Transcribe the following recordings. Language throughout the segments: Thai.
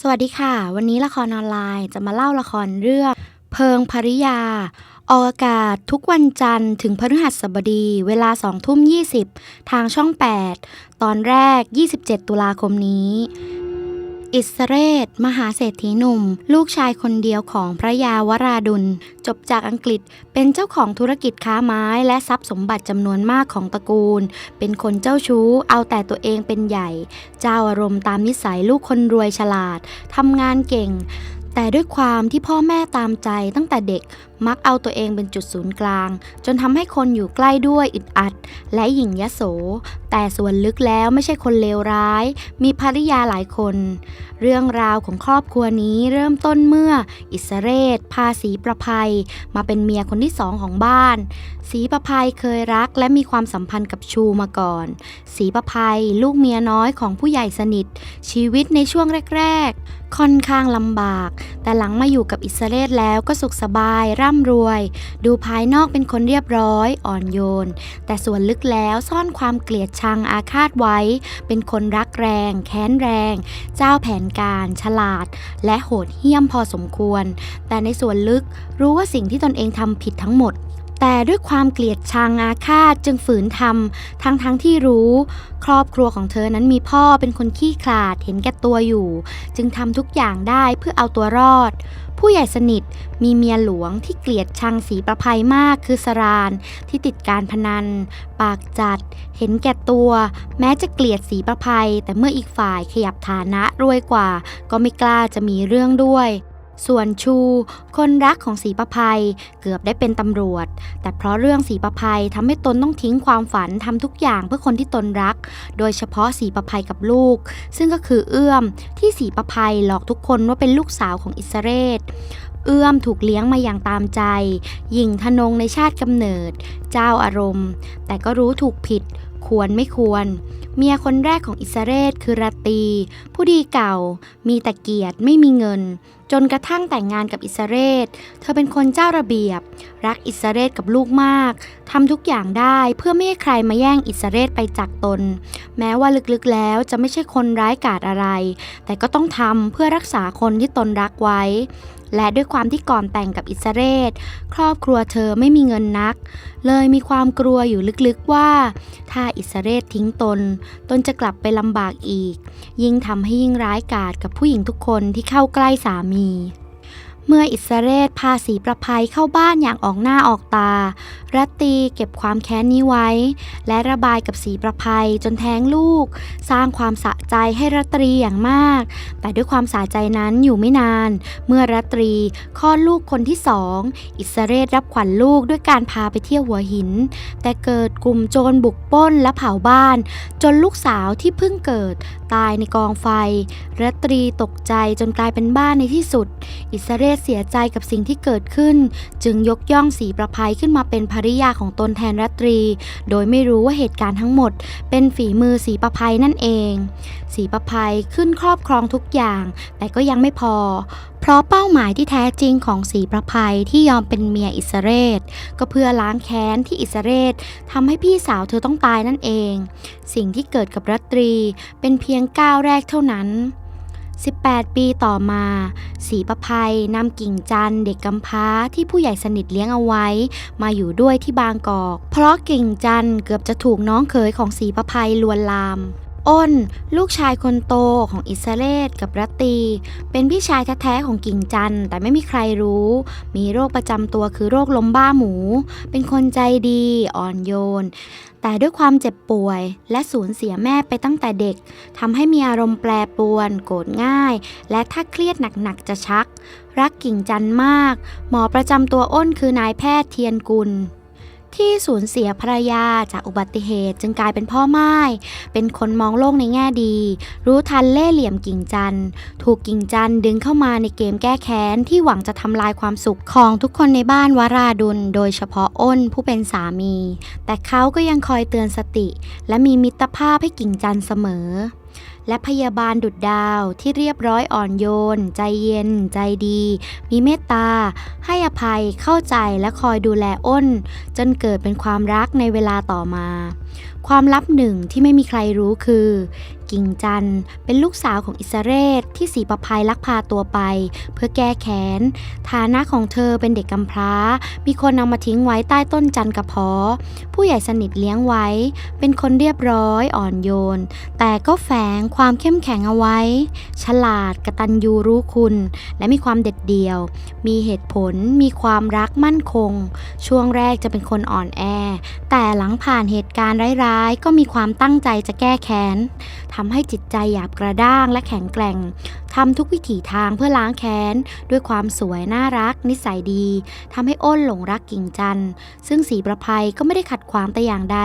สวัสดีค่ะ วันนี้ละครออนไลน์จะมาเล่าละครเรื่อง เพิงภริยา ออกอากาศทุกวันจันทร์ถึงพฤหัสบดี เวลา2ทุ่ม20 ทางช่อง 8 ตอนแรก 27 ตุลาคมนี้ อิสเรศ มหาเศรษฐีหนุ่ม ลูกชายคนเดียวของพระยาวราดุล จบจากอังกฤษเป็นเจ้าของธุรกิจค้าไม้และทรัพย์สมบัติจำนวนมากของตระกูล เป็นคนเจ้าชู้ เอาแต่ตัวเองเป็นใหญ่ เจ้าอารมณ์ตามนิสัยลูกคนรวยฉลาดทำงานเก่งแต่ด้วยความที่พ่อแม่ตามใจตั้งแต่เด็ก มักเอาตัวเองเป็นจุดศูนย์กลาง จนทำให้คนอยู่ใกล้ด้วยอึดอัด และหยิ่งยโส แต่ส่วนลึกแล้วไม่ใช่คนเลวร้าย มีภริยาหลายคน เรื่องราวของครอบครัวนี้เริ่มต้นเมื่ออิสเรศพาสีประภัย มาเป็นเมียคนที่สองของบ้านสีประภัยเคยรักและมีความสัมพันธ์กับชูมาก่อนสีประภัยลูกเมียน้อยของผู้ใหญ่สนิท ชีวิตในช่วงแรก ๆ ค่อนข้างลำบาก แต่หลังมาอยู่กับอิสเรศแล้วก็สุขสบายร่่ำรวย ดูภายนอกเป็นคนเรียบร้อย อ่อนโยน แต่ส่วนลึกแล้วซ่อนความเกลียดชังอาฆาตไว้ เป็นคนรักแรง แค้นแรง เจ้าแผนการฉลาด และโหดเหี้ยมพอสมควร แต่ในส่วนลึกรู้ว่าสิ่งที่ตนเองทำผิดทั้งหมด แต่ด้วยความเกลียดชังอาฆาตจึงฝืนทำทั้งทั้งที่รู้ ครอบครัวของเธอนั้นมีพ่อเป็นคนขี้ขลาดเห็นแก่ตัวอยู่ จึงทำทุกอย่างได้เพื่อเอาตัวรอด ผู้ใหญ่สนิทมีเมียหลวงที่เกลียดชังสีประภัยมากคือสรานที่ติดการพนัน ปากจัด เห็นแก่ตัว แม้จะเกลียดสีประภัย แต่เมื่ออีกฝ่ายขยับฐานะรวยกว่า ก็ไม่กล้าจะมีเรื่องด้วย ส่วนชู คนรักของสีประภัยเกือบได้เป็นตำรวจ แต่เพราะเรื่องสีประภัยทำให้ตนต้องทิ้งความฝันทำทุกอย่างเพื่อคนที่ตนรัก โดยเฉพาะสีประภัยกับลูก ซึ่งก็คือเอื้อมที่สีประภัยหลอกทุกคนว่าเป็นลูกสาวของอิสเรศเอื้อมถูกเลี้ยงมาอย่างตามใจหยิ่งทนงในชาติกำเนิด เจ้าอารมณ์ แต่ก็รู้ถูกผิด ควรไม่ควร เมียคนแรกของอิสเรศคือราตี ผู้ดีเก่า มีแต่เกียรติไม่มีเงิน จนกระทั่งแต่งงานกับอิสเรศ เธอเป็นคนเจ้าระเบียบ รักอิสเรศกับลูกมากทำทุกอย่างได้เพื่อไม่ให้ใครมาแย่งอิสเรศไปจากตน แม้ว่าลึกๆแล้วจะไม่ใช่คนร้ายกาจอะไร แต่ก็ต้องทำเพื่อรักษาคนที่ตนรักไว้ และด้วยความที่ก่อนแต่งกับอิสเรศครอบครัวเธอไม่มีเงินนัก เลยมีความกลัวอยู่ลึกๆว่า ถ้าอิสเรศทิ้งตน ตนจะกลับไปลำบากอีก ยิ่งทำให้ยิ่งร้ายกาจกับผู้หญิงทุกคนที่เข้าใกล้สามีเมื่ออิสเรศพาสีประภัยเข้าบ้านอย่างออกหน้าออกตา รัตตีเก็บความแค้นนี้ไว้ และระบายกับสีประภัยจนแท้งลูก สร้างความสะใจให้รัตรีอย่างมาก แต่ด้วยความสะใจนั้นอยู่ไม่นาน เมื่อรัตรีคลอดลูกคนที่สอง อิสเรศรับขวัญลูกด้วยการพาไปเที่ยวหัวหิน แต่เกิดกลุ่มโจรบุกปล้นและเผาบ้าน จนลูกสาวที่เพิ่งเกิดตายในกองไฟ รัตรีตกใจจนกลายเป็นบ้านในที่สุด อิสเรศเสียใจกับสิ่งที่เกิดขึ้น จึงยกย่องสีประภัยขึ้นมาเป็นภรริยาของตนแทนรัตรี โดยไม่รู้ว่าเหตุการณ์ทั้งหมด เป็นฝีมือสีประภัยนั่นเอง สีประภัยขึ้นครอบครองทุกอย่าง แต่ก็ยังไม่พอ เพราะเป้าหมายที่แท้จริงของสีประภัยที่ยอมเป็นเมียอิสเรศก็เพื่อล้างแค้นที่อิสเรศทำให้พี่สาวเธอต้องตายนั่นเอง สิ่งที่เกิดกับรัตรีเป็นเพียงก้าวแรกเท่านั้น 18 ปีต่อมาสีประภัยนำกิ่งจันเด็กกำพร้าที่ผู้ใหญ่สนิทเลี้ยงเอาไว้ มาอยู่ด้วยที่บางกอก เพราะกิ่งจันเกือบจะถูกน้องเขยของสีประภัยลวนลาม อ้น ลูกชายคนโตของอิสเรศกับรัตตี เป็นพี่ชายแท้ๆของกิ่งจันแต่ไม่มีใครรู้ มีโรคประจำตัวคือโรคลมบ้าหมู เป็นคนใจดีอ่อนโยน แต่ด้วยความเจ็บป่วยและสูญเสียแม่ไปตั้งแต่เด็กทำให้มีอารมณ์แปรปรวน โกรธง่าย และถ้าเครียดหนักๆจะชัก รักกิ่งจันมาก หมอประจำตัวอ้นคือนายแพทย์เทียนกุล ที่สูญเสียภรรยาจากอุบัติเหตุจึงกลายเป็นพ่อไม้เป็นคนมองโลกในแง่ดี รู้ทันเล่เหลี่ยมกิ่งจันถูกกิ่งจันดึงเข้ามาในเกมแก้แค้น ที่หวังจะทำลายความสุขของทุกคนในบ้านวราดุล โดยเฉพาะอ้นผู้เป็นสามี แต่เขาก็ยังคอยเตือนสติ และมีมิตรภาพให้กิ่งจันเสมอ และพยาบาลดุดดาวที่เรียบร้อยอ่อนโยน ใจเย็น ใจดี มีเมตตา ให้อภัยเข้าใจและคอยดูแลอ้น จนเกิดเป็นความรักในเวลาต่อมา ความลับหนึ่งที่ไม่มีใครรู้คือ กิ่งจันเป็นลูกสาวของอิสเรศที่สีประภัยลักพาตัวไป เพื่อแก้แค้น ฐานะของเธอเป็นเด็กกำพร้า มีคนเอามาทิ้งไว้ใต้ต้นจันกระเพาะผู้ใหญ่สนิทเลี้ยงไว้ เป็นคนเรียบร้อยอ่อนโยน แต่ก็แฝงความเข้มแข็งเอาไว้ ฉลาดกระตันยูรู้คุณ และมีความเด็ดเดี่ยว มีเหตุผล มีความรักมั่นคง ช่วงแรกจะเป็นคนอ่อนแอ แต่หลังผ่านเหตุการณ์ร้ายๆ ก็มีความตั้งใจจะแก้แค้นทำให้จิตใจหยาบกระด้างและแข็งแกร่งทำทุกวิถีทางเพื่อล้างแค้น ด้วยความสวยน่ารัก นิสัยดีทำให้อ้นหลงรักกิ่งจันซึ่งสีประภัยก็ไม่ได้ขัดขวางแต่อย่างใด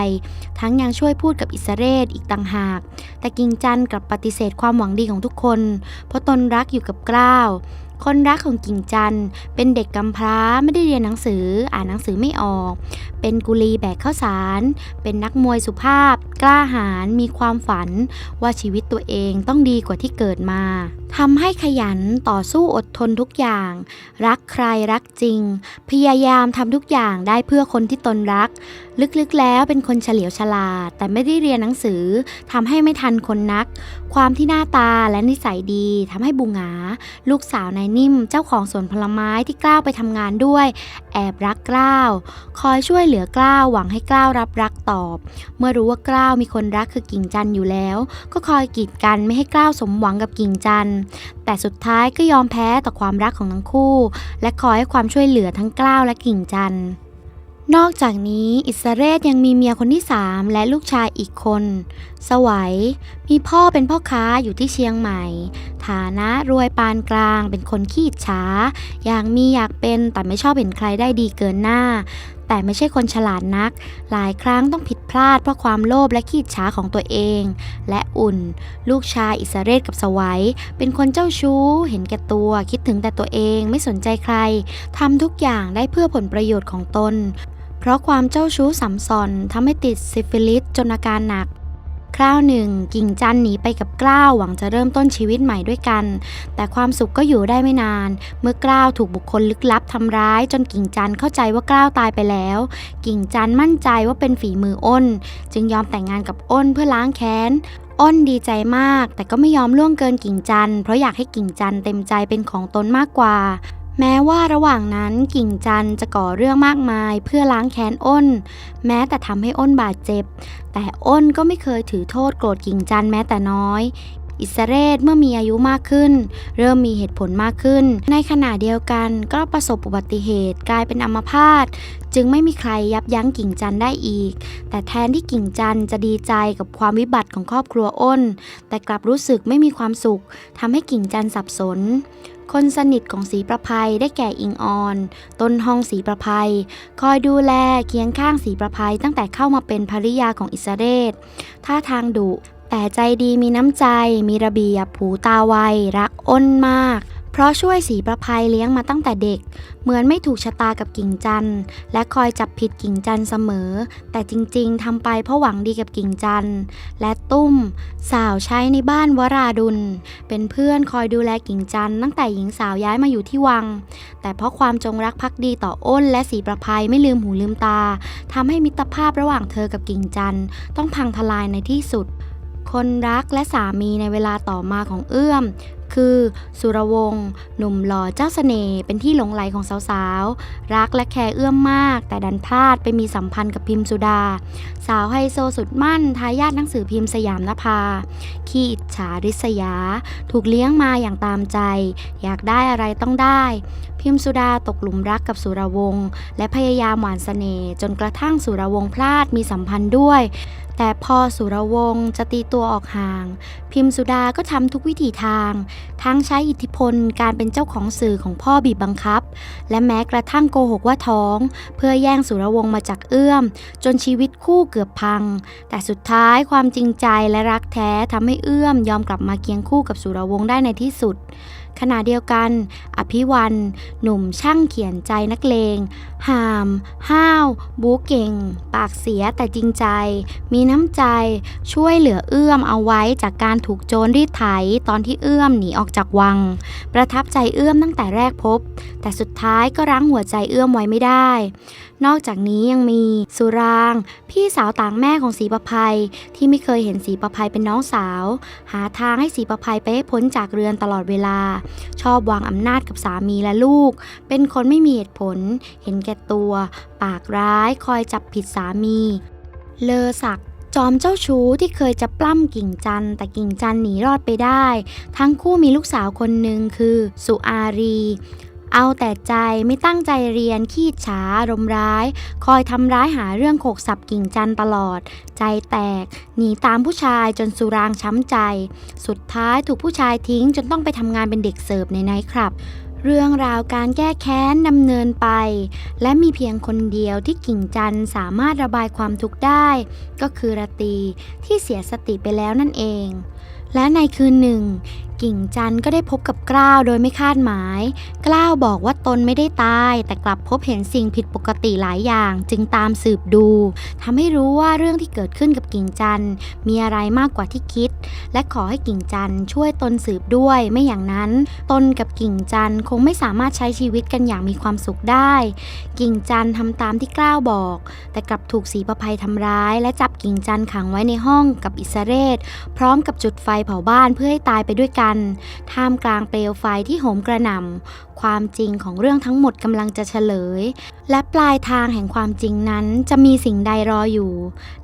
ทั้งยังช่วยพูดกับอิสเรศอีกต่างหาก แต่กิ่งจันกลับปฏิเสธความหวังดีของทุกคน เพราะตนรักอยู่กับกล้าว คนรักของกิ่งจันเป็นเด็กกำพร้าไม่ได้เรียนหนังสืออ่านหนังสือไม่ออก เป็นกุลีแบกข้าวสาร เป็นนักมวยสุภาพ กล้าหาญมีความฝัน ว่าชีวิตตัวเองต้องดีกว่าที่เกิดมาทำให้ขยันต่อสู้อดทนทุกอย่าง รักใครรักจริง พยายามทำทุกอย่างได้เพื่อคนที่ตนรัก ลึกๆแล้วเป็นคนเฉลียวฉลาด แต่ไม่ได้เรียนหนังสือทำให้ไม่ทันคนนัก ความที่หน้าตาและนิสัยดีทำให้บุงหงาลูกสาวนายนิ่มเจ้าของสวนผลไม้ที่กล้าวไปทำงานด้วย แอบรักกล้าว คอยช่วยเหลือกล้าวหวังให้กล้าวรับรักตอบ เมื่อรู้ว่ากล้าวมีคนรักคือกิ่งจันอยู่แล้ว ก็คอยกีดกันไม่ให้กล้าวสมหวังกับกิ่งจันแต่สุดท้ายก็ยอมแพ้ต่อความรักของทั้งคู่ และคอยให้ความช่วยเหลือทั้งกล้าวและกิ่งจันทร์ นอกจากนี้อิสเรศยังมีเมียคนที่สามและลูกชายอีกคน สวัยมีพ่อเป็นพ่อค้าอยู่ที่เชียงใหม่ ฐานะรวยปานกลางเป็นคนขี้อิจฉาอยากมีอยากเป็นแต่ไม่ชอบเห็นใครได้ดีเกินหน้า แต่ไม่ใช่คนฉลาดนัก หลายครั้งต้องผิดพลาดเพราะความโลภและขี้อิจฉาของตัวเอง และอุ่น ลูกชายอิสเรศกับสวัยเป็นคนเจ้าชู้ เห็นแก่ตัวคิดถึงแต่ตัวเองไม่สนใจใครทำทุกอย่างได้เพื่อผลประโยชน์ของตน เพราะความเจ้าชู้สัมสอนทำให้ติดซิฟิลิสจนอาการหนัก คราวหนึ่ง กิ่งจันหนีไปกับกล้าวหวังจะเริ่มต้นชีวิตใหม่ด้วยกัน แต่ความสุขก็อยู่ได้ไม่นาน เมื่อกล้าวถูกบุคคลลึกลับทำร้าย จนกิ่งจันเข้าใจว่ากล้าวตายไปแล้ว กิ่งจันมั่นใจว่าเป็นฝีมืออ้น จึงยอมแต่งงานกับอ้นเพื่อล้างแค้นอ้นดีใจมาก แต่ก็ไม่ยอมล่วงเกินกิ่งจันเพราะอยากให้กิ่งจันเต็มใจเป็นของตนมากกว่า แม้ว่าระหว่างนั้นกิ่งจันจะก่อเรื่องมากมายเพื่อล้างแค้นอ้น แม้แต่ทำให้อ้นบาดเจ็บ แต่อ้นก็ไม่เคยถือโทษโกรธกิ่งจันแม้แต่น้อย อิสเรศเมื่อมีอายุมากขึ้น เริ่มมีเหตุผลมากขึ้น ในขณะเดียวกันก็ประสบอุบัติเหตุกลายเป็นอัมพาตจึงไม่มีใครยับยั้งกิ่งจันได้อีก แต่แทนที่กิ่งจันจะดีใจกับความวิบัติของครอบครัวอ้น แต่กลับรู้สึกไม่มีความสุขทำให้กิ่งจันสับสน คนสนิทของสีประภัยได้แก่อิงออน ต้นห้องสีประภัย คอยดูแลเคียงข้างสีประภัยตั้งแต่เข้ามาเป็นภริยาของอิสเรศท่าทางดุ แต่ใจดีมีน้ำใจ มีระเบียบผูตาไวรักอ้นมาก เพราะช่วยสีประภัยเลี้ยงมาตั้งแต่เด็ก เหมือนไม่ถูกชะตากับกิ่งจันทร์และคอยจับผิดกิ่งจันทร์เสมอ แต่จริงๆทำไปเพราะหวังดีกับกิ่งจันทร์และตุ้ม สาวใช้ในบ้านวราดุล เป็นเพื่อนคอยดูแลกิ่งจันทร์ตั้งแต่หญิงสาวย้ายมาอยู่ที่วัง แต่เพราะความจงรักภักดีต่ออ้น และสีประภัยไม่ลืมหูลืมตาทำให้มิตรภาพระหว่างเธอกับกิ่งจันทร์ต้องพังทลายในที่สุด คนรักและสามีในเวลาต่อมาของเอื้อม คือ สุรวงศ์หนุ่มหล่อเจ้าเสน่ห์เป็นที่หลงไหลของสาวๆ รักและแคร์เอื้อมมาก แต่ดันพลาดไปมีสัมพันธ์กับพิมพ์สุดา สาวไฮโซสุดมั่นทายาทหนังสือพิมพ์สยามนภา ขี้อิจฉาริษยา ถูกเลี้ยงมาอย่างตามใจ อยากได้อะไรต้องได้ พิมพ์สุดาตกหลุมรักกับสุรวงศ์และพยายามหวานเสน่ห์จนกระทั่งสุรวงศ์พลาดมีสัมพันธ์ด้วย แต่พอสุรวงศ์จะตีตัวออกห่าง พิมพ์สุดาก็ทำทุกวิถีทาง ทั้งใช้อิทธิพลการเป็นเจ้าของสื่อของพ่อบีบบังคับ และแม้กระทั่งโกหกว่าท้อง เพื่อแย่งสุรวงศ์มาจากเอื้อม จนชีวิตคู่เกือบพัง แต่สุดท้ายความจริงใจและรักแท้ทำให้เอื้อมยอมกลับมาเคียงคู่กับสุรวงศ์ได้ในที่สุด ขณะเดียวกัน อภิวันหนุ่มช่างเขียนใจนักเลง หาม ห้าว บูเก่ง ปากเสียแต่จริงใจ มีน้ำใจ ช่วยเหลือเอื้อมเอาไว้จากการถูกโจรรีดไถตอนที่เอื้อมหนีออกจากวัง ประทับใจเอื้อมตั้งแต่แรกพบ แต่สุดท้ายก็รั้งหัวใจเอื้อมไว้ไม่ได้นอกจากนี้ยังมีสุราง พี่สาวต่างแม่ของสีประภัยที่ไม่เคยเห็นสีประภัยเป็นน้องสาว หาทางให้สีประภัยไปให้พ้นจากเรือนตลอดเวลา ชอบวางอำนาจกับสามีและลูก เป็นคนไม่มีเหตุผล เห็นแก่ตัว ปากร้ายคอยจับผิดสามี เลอศักจอมเจ้าชู้ที่เคยจะปล้ำกิ่งจันแต่กิ่งจันหนีรอดไปได้ ทั้งคู่มีลูกสาวคนหนึ่งคือ สุอารี เอาแต่ใจไม่ตั้งใจเรียนขี้ฉารมร้าย คอยทำร้ายหาเรื่องโขกสับกิ่งจันตลอด ใจแตก หนีตามผู้ชายจนสุรางช้ำใจ สุดท้ายถูกผู้ชายทิ้งจนต้องไปทำงานเป็นเด็กเสิร์ฟในไนท์คลับเรื่องราวการแก้แค้นดำเนินไป และมีเพียงคนเดียวที่กิ่งจันสามารถระบายความทุกข์ได้ ก็คือราตีที่เสียสติไปแล้วนั่นเอง และในคืนหนึ่ง กิ่งจันก็ได้พบกับกล้าวโดยไม่คาดหมาย กล้าวบอกว่าตนไม่ได้ตาย แต่กลับพบเห็นสิ่งผิดปกติหลายอย่าง จึงตามสืบดูทำให้รู้ว่าเรื่องที่เกิดขึ้นกับกิ่งจันมีอะไรมากกว่าที่คิด และขอให้กิ่งจันช่วยตนสืบด้วยไม่อย่างนั้น ตนกับกิ่งจันคงไม่สามารถใช้ชีวิตกันอย่างมีความสุขได้ กิ่งจันทร์ทำตามที่กล้าวบอก แต่กลับถูกสีประภัยทำร้าย และจับกิ่งจันขังไว้ในห้องกับอิสเรศพร้อมกับจุดไฟเผาบ้านเพื่อให้ตายไปด้วยกัน ท่ามกลางเปลวไฟที่โหมกระหน่ำความจริงของเรื่องทั้งหมดกำลังจะเฉลย และปลายทางแห่งความจริงนั้นจะมีสิ่งใดรออยู่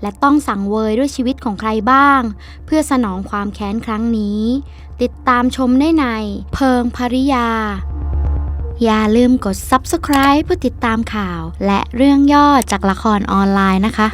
และต้องสังเวยด้วยชีวิตของใครบ้าง เพื่อสนองความแค้นครั้งนี้ ติดตามชมได้ใน เพิงภริยาอย่าลืมกด subscribe เพื่อติดตามข่าว และเรื่องย่อจากละครออนไลน์นะคะ